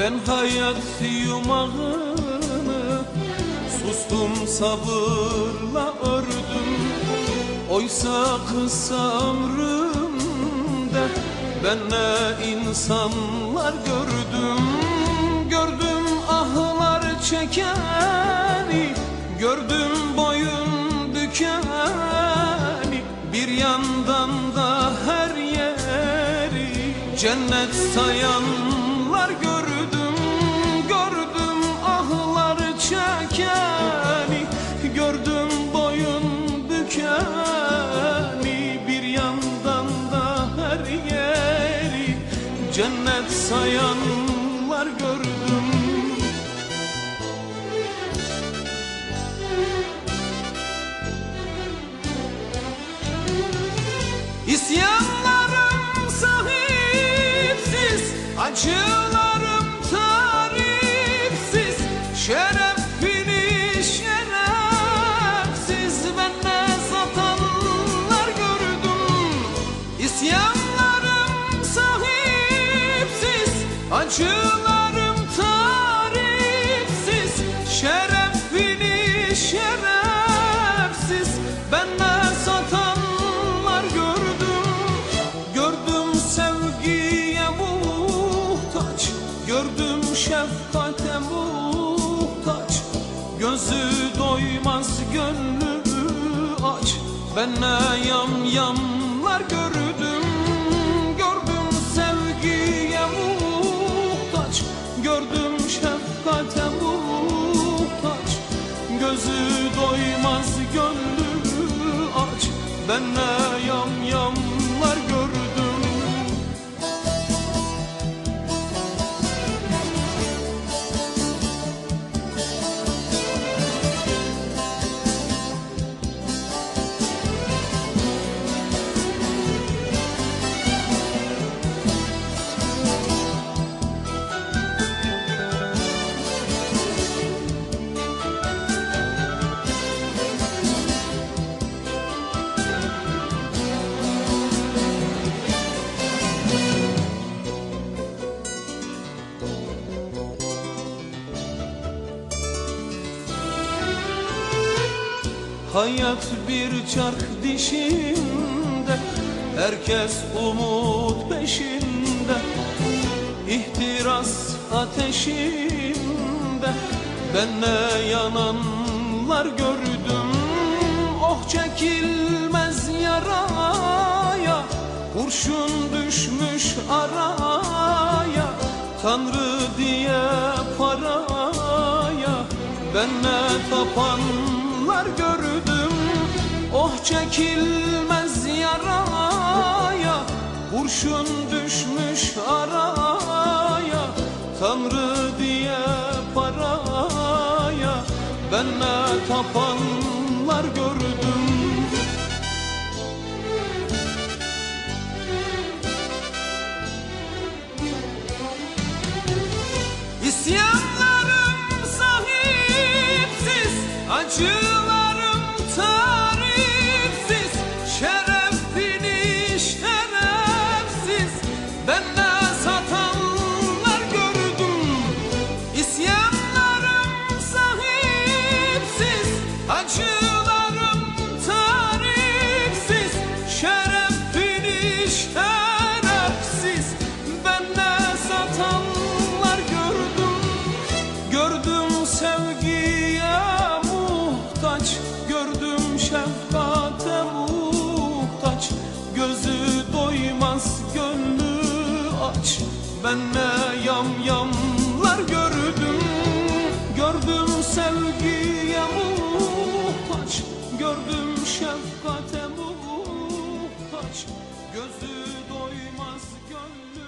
Ben hayat yumağını Sustum sabırla ördüm. Oysa kısa ömrümde Ben ne insanlar gördüm. Gördüm ahlar çekeni Gördüm boyun bükeni. Bir yandan da her yeri Cennet sayanlar gördüm Acılarım tarifsiz Şerefini şerefsiz. Bende satanlar gördüm İsyanlarım sahipsiz. Acılarım tarifsiz Şerefini şerefsiz şefkate muhtaç. Gözü doymaz gönlü aç. Ben ne yam yamlar gördüm. Gördüm sevgiye muhtaç. Gördüm şefkate muhtaç. Gözü doymaz gönlü aç. Ben ne yam yamlar Hayat bir çark dişinde Herkes umut peşinde. İhtiras ateşinde Ben ne yananlar gördüm. Oh çekilmez yaraya Kurşun düşmüş araya. Tanrı diye paraya Ben ne tapanlar gördüm. Oh çekilmez yaraya Kurşun düşmüş araya. Tanrı diye paraya Ben ne tapanlar gördüm. İsyanlarım sahipsiz Acılarım Ben ne yam yamlar gördüm. Gördüm sevgiye muhtaç. Gördüm şefkate muhtaç. Gözü doymaz gönlü